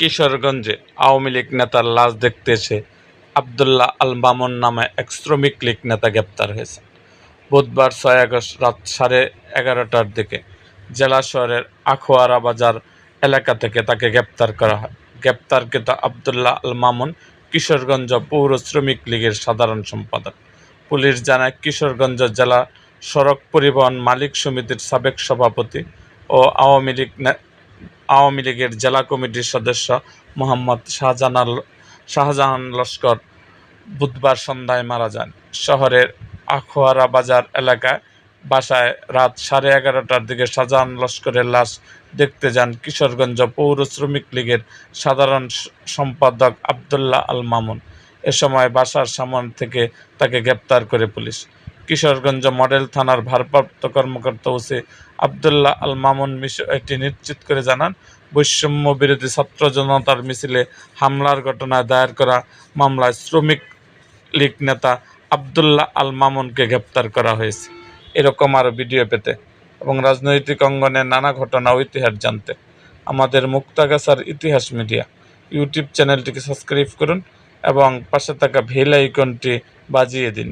কিশোরগঞ্জে আওয়ামী লীগ নেতার লাশ দেখতে এসে আবদুল্লাহ আল মামুন নামে এক শ্রমিক লীগ নেতা গ্রেপ্তার হয়েছেন বুধবার ছয় আগস্ট রাত সাড়ে এগারোটার দিকে জেলা শহরের আখোয়ারা বাজার এলাকা থেকে তাকে গ্রেপ্তার করা হয়। গ্রেপ্তারকৃত আবদুল্লাহ আল মামুন কিশোরগঞ্জ পৌর শ্রমিক লীগের সাধারণ সম্পাদক। পুলিশ জানায়, কিশোরগঞ্জ জেলা সড়ক পরিবহন মালিক সমিতির সাবেক সভাপতি ও আওয়ামী লীগ আওয়ামী লীগের জেলা কমিটির সদস্য মোহাম্মদ শাহজাহান শাহজাহান লস্কর বুধবার সন্ধ্যায় মারা যান। শহরের আখোয়ারা বাজার এলাকায় বাসায় রাত সাড়ে এগারোটার দিকে শাহজাহান লস্করের লাশ দেখতে যান কিশোরগঞ্জ পৌর শ্রমিক লীগের সাধারণ সম্পাদক আবদুল্লাহ আল মামুন। এ সময় বাসার সামন থেকে তাকে গ্রেপ্তার করে পুলিশ। কিশোরগঞ্জ মডেল থানার ভারপ্রাপ্ত কর্মকর্তা ওসি আবদুল্লাহ আল মামুন বিষয়টি নিশ্চিত করে জানান, বৈষম্য বিরোধী ছাত্র জনতার মিছিলে হামলার ঘটনায় দায়ের করা মামলায় শ্রমিক লীগ নেতা আবদুল্লাহ আল মামুনকে গ্রেপ্তার করা হয়েছে। এরকম আরও ভিডিও পেতে এবং রাজনৈতিক অঙ্গনে নানা ঘটনা ও ইতিহাস জানতে আমাদের মুক্তাগাছার ইতিহাস মিডিয়া ইউটিউব চ্যানেলটিকে সাবস্ক্রাইব করুন এবং পাশে থাকা বেল আইকনটি বাজিয়ে দিন।